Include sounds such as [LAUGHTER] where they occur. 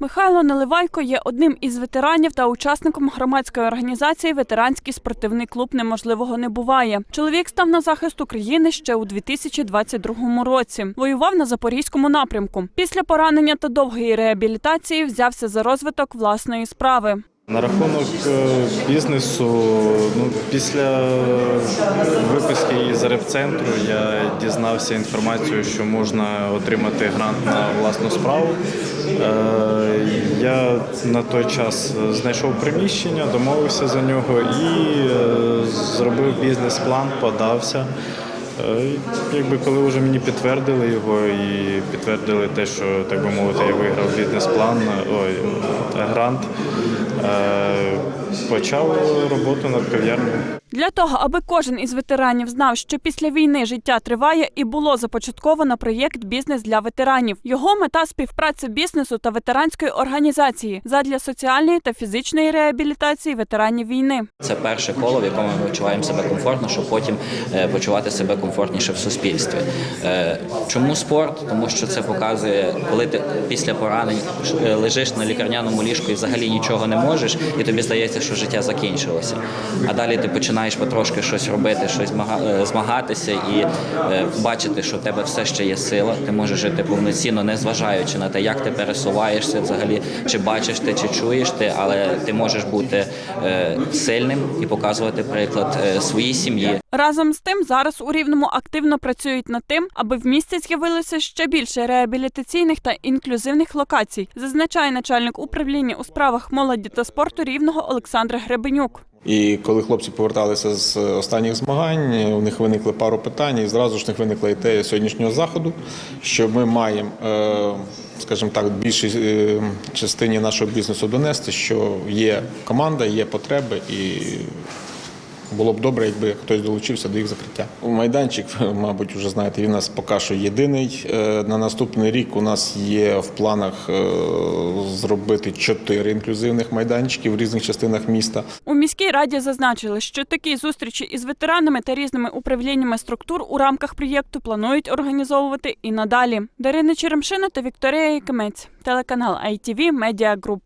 Михайло Наливайко є одним із ветеранів та учасником громадської організації Ветеранський спортивний клуб неможливого не буває. Чоловік став на захист України ще у 2022 році. Воював на запорізькому напрямку. Після поранення та довгої реабілітації взявся за розвиток власної справи. На рахунок е, бізнесу, ну, після виписки із репцентру я дізнався інформацію, що можна отримати грант на власну справу. Е, Я на той час знайшов приміщення, домовився за нього і е, зробив бізнес-план, подався. Е, Якби коли вже мені підтвердили його і підтвердили те, що так би мовити, я виграв бізнес-план, ой, грант, е, почав роботу над кав'ярнею. Для того, аби кожен із ветеранів знав, що після війни життя триває, і було започатковано проєкт Бізнес для ветеранів. Його мета співпраця бізнесу та ветеранської організації задля соціальної та фізичної реабілітації ветеранів війни. Це перше коло, в якому ми відчуваємо себе комфортно, щоб потім е, почувати себе комфортніше в суспільстві. Е, Чому спорт? Тому що це показує, коли ти після поранень е, лежиш на лікарняному ліжку і взагалі нічого не можеш, і тобі здається, що життя закінчилося. А далі ти починаєш потрошки щось робити, щось е, змагатися і е, бачити, що в тебе все ще є сила. Ти можеш жити повноцінно, не зважаючи на те, як ти пересуваєшся взагалі, чи бачиш ти, чи чуєш ти, але ти можеш бути е, сильним і показувати приклад своїй сім'ї. Разом з тим, зараз у Рівному активно працюють над тим, аби в місті з'явилося ще більше реабілітаційних та інклюзивних локацій, зазначає начальник управління у справах молоді та спорту Рівного Олександр Гребенюк. І коли хлопці поверталися з останніх змагань, у них виникли пару питань, і зразу ж них виникла ідея сьогоднішнього заходу, що ми маємо, е, скажімо так, більшій е, частині нашого бізнесу донести, що є команда, є потреби і. Було б добре, якби хтось долучився до їх закриття. Майданчик, [LAUGHS] мабуть, вже знаєте, він у нас поки що єдиний. Е, На наступний рік у нас є в планах е, зробити чотири інклюзивних майданчики в різних частинах міста. У міській раді зазначили, що такі зустрічі із ветеранами та різними управліннями структур у рамках проєкту планують організовувати і надалі. Дарина Черемшина та Вікторія Якимець, телеканал ITV Media Group.